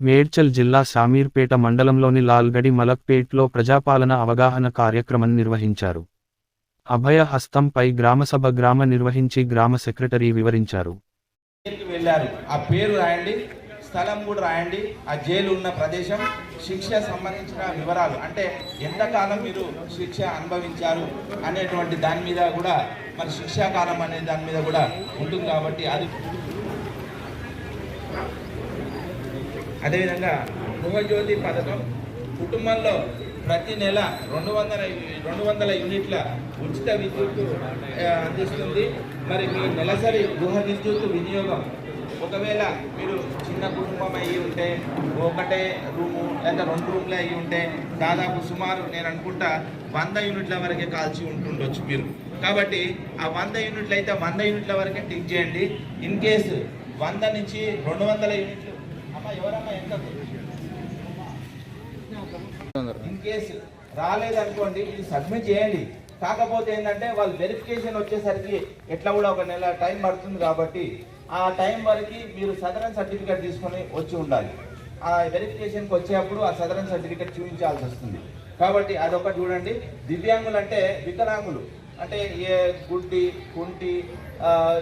మేడ్చల్ జిల్లా శామీర్పేట మండలంలోని లాల్గడి మలక్పేట్లో ప్రజాపాలన అవగాహన కార్యక్రమం నిర్వహించారు. అభయ హస్తంపై గ్రామసభ గ్రామ నిర్వహించి గ్రామ సెక్రటరీ వివరించారు. వెళ్ళారు. ఆ పేరు రాయండి స్థలం కూడా రాయండి ఆ జైలు ఉన్న ప్రదేశం శిక్ష సంబంధించిన వివరాలు అంటే ఎంతకాలం మీరు శిక్ష అనుభవించారు అనేటువంటి దాని మీద కూడా మరి శిక్షాకాలం అనే దాని మీద కూడా ఉంటుంది కాబట్టి అది అదేవిధంగా గృహజ్యోతి పథకం కుటుంబంలో ప్రతి నెల రెండు వందల రెండు వందల యూనిట్ల ఉచిత విద్యుత్ అందిస్తుంది. మరి మీ నెలసరి గృహ విద్యుత్ వినియోగం ఒకవేళ మీరు చిన్న కుటుంబం అయ్యి ఉంటే ఒకటే రూము లేదా రెండు రూమ్లు అయ్యి ఉంటే దాదాపు సుమారు నేను అనుకుంటా వంద యూనిట్ల వరకే కాల్చి ఉంటుండొచ్చు మీరు. కాబట్టి ఆ వంద యూనిట్లు అయితే వంద యూనిట్ల వరకే టిక్ చేయండి. ఇన్ కేసు వంద నుంచి రెండు వందల యూనిట్లు ఇన్ కేసు రాలేదనుకోండి ఇది సబ్మిట్ చేయండి. కాకపోతే ఏంటంటే వాళ్ళు వెరిఫికేషన్ వచ్చేసరికి ఎట్లా కూడా ఒక నెల టైం పడుతుంది కాబట్టి ఆ టైం వరకు మీరు సదరన్ సర్టిఫికేట్ తీసుకొని వచ్చి ఉండాలి. ఆ వెరిఫికేషన్కి వచ్చేటప్పుడు ఆ సదరన్ సర్టిఫికేట్ చూపించాల్సి వస్తుంది. కాబట్టి అదొకటి చూడండి. దివ్యాంగులు అంటే వికలాంగులు. అంటే ఏ గుడ్డి కుంటి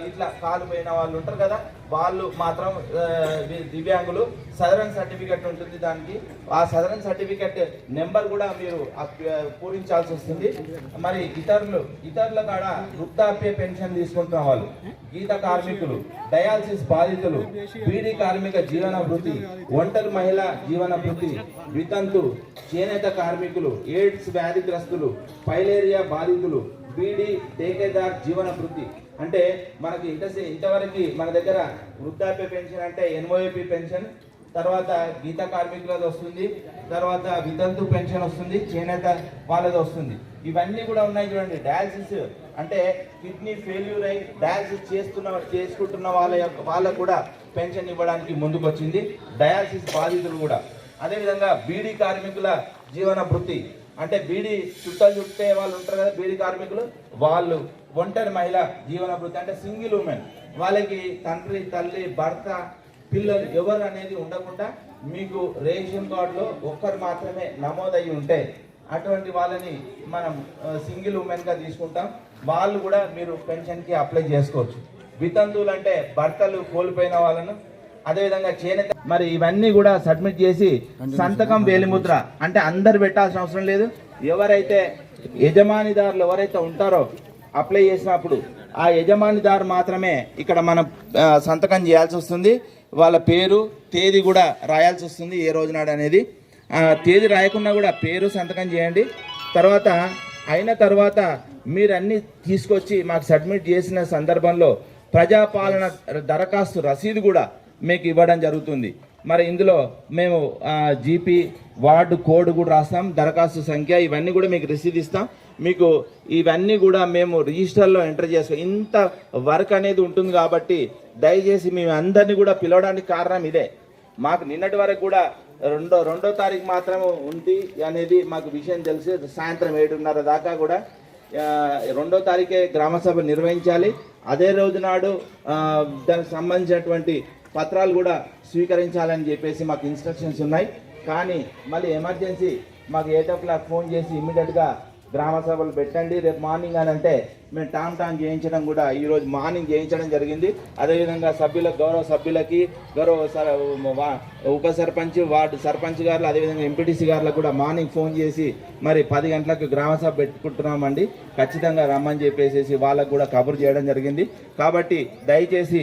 ఇట్లా కాలు పోయిన వాళ్ళు ఉంటారు కదా వాళ్ళు మాత్రం దివ్యాంగులు సదరన్ సర్టిఫికెట్ ఉంటుంది దానికి. ఆ సదరన్ సర్టిఫికెట్ నెంబర్ కూడా మీరు పూరించాల్సి వస్తుంది. మరి ఇతరులు ఇతరుల కాడ వృద్ధాప్య పెన్షన్ తీసుకుంటున్న వాళ్ళు గీత కార్మికులు డయాలసిస్ బాధితులు బీడీ కార్మిక జీవన వృత్తి ఒంటరి మహిళ జీవన వృత్తి వితంతు చేనేత కార్మికులు ఎయిడ్స్ వ్యాధిగ్రస్తులు పైలేరియా బాధితులు బీడీ టేకేదార్ జీవన వృత్తి. అంటే మనకి ఇంత ఇంతవరకు మన దగ్గర వృద్ధాప్య పెన్షన్ అంటే ఎన్ఓఏపి పెన్షన్ తర్వాత గీత కార్మికులది వస్తుంది తర్వాత వితంతు పెన్షన్ వస్తుంది చేనేత వాళ్ళది వస్తుంది. ఇవన్నీ కూడా ఉన్నాయి చూడండి డయాలసిస్ అంటే కిడ్నీ ఫెయిల్యూర్ అయి డయాలసిస్ చేస్తున్న చేసుకుంటున్న వాళ్ళ యొక్క వాళ్ళకు కూడా పెన్షన్ ఇవ్వడానికి ముందుకు వచ్చింది డయాలసిస్ బాధితులు కూడా. అదేవిధంగా బీడీ కార్మికుల జీవన వృత్తి అంటే బీడీ చుట్టాలు చుట్టే వాళ్ళు ఉంటారు కదా బీడీ కార్మికులు? వాళ్ళు ఒంటరి మహిళ జీవనభృతి అంటే సింగిల్ ఉమెన్. వాళ్ళకి తండ్రి తల్లి భర్త పిల్లలు ఎవరు అనేది ఉండకుండా మీకు రేషన్ కార్డులో ఒక్కరు మాత్రమే నమోదయ్యి ఉంటే అటువంటి వాళ్ళని మనం సింగిల్ ఉమెన్గా తీసుకుంటాం. వాళ్ళు కూడా మీరు పెన్షన్కి అప్లై చేసుకోవచ్చు. వితంతువులు అంటే భర్తలు కోల్పోయిన వాళ్ళను అదేవిధంగా చేనేత మరి ఇవన్నీ కూడా సబ్మిట్ చేసి సంతకం వేలిముద్ర. అంటే అందరు పెట్టాల్సిన అవసరం లేదు. ఎవరైతే యజమానిదారులు ఎవరైతే ఉంటారో అప్లై చేసినప్పుడు ఆ యజమానిదారు మాత్రమే ఇక్కడ మనం సంతకం చేయాల్సి వస్తుంది. వాళ్ళ పేరు తేదీ కూడా రాయాల్సి వస్తుంది ఏ రోజు నాడు అనేది. తేదీ రాయకుండా కూడా పేరు సంతకం చేయండి. తర్వాత అయిన తర్వాత మీరు అన్ని తీసుకొచ్చి మాకు సబ్మిట్ చేసిన సందర్భంలో ప్రజాపాలన దరఖాస్తు రసీదు కూడా మీకు ఇవ్వడం జరుగుతుంది. మరి ఇందులో మేము జీపీ వార్డు కోడ్ కూడా రాస్తాం దరఖాస్తు సంఖ్య ఇవన్నీ కూడా మీకు రసీదు ఇస్తాం. మీకు ఇవన్నీ కూడా మేము రిజిస్టర్లో ఎంటర్ చేసుకో ఇంత వర్క్ అనేది ఉంటుంది కాబట్టి దయచేసి మేము అందరినీ కూడా పిలవడానికి కారణం ఇదే. మాకు నిన్నటి వరకు కూడా రెండో రెండో తారీఖు మాత్రమే ఉంది అనేది మాకు విషయం తెలిసి సాయంత్రం ఏడున్నర దాకా కూడా రెండో తారీఖే గ్రామసభ నిర్వహించాలి. అదే రోజు నాడు దానికి సంబంధించినటువంటి పత్రాలు కూడా స్వీకరించాలని చెప్పేసి మాకు ఇన్స్ట్రక్షన్స్ ఉన్నాయి. కానీ మళ్ళీ ఎమర్జెన్సీ మాకు ఎయిట్ ఓ క్లాక్ ఫోన్ చేసి ఇమ్మీడియట్గా గ్రామ సభలు పెట్టండి. రేపు మార్నింగ్ అని అంటే మేము టామ్ టామ్ చేయించడం కూడా ఈరోజు మార్నింగ్ చేయించడం జరిగింది. అదేవిధంగా సభ్యుల గౌరవ సభ్యులకి గౌరవ సర వా- ఉప సర్పంచ్ వార్డు సర్పంచ్ గారు అదేవిధంగా ఎంపీటీసీ గారులకు కూడా మార్నింగ్ ఫోన్ చేసి మరి పది గంటలకు గ్రామ సభ పెట్టుకుంటున్నామండి. ఖచ్చితంగా రమ్మని చెప్పేసి వాళ్ళకు కూడా కబురు చేయడం జరిగింది. కాబట్టి దయచేసి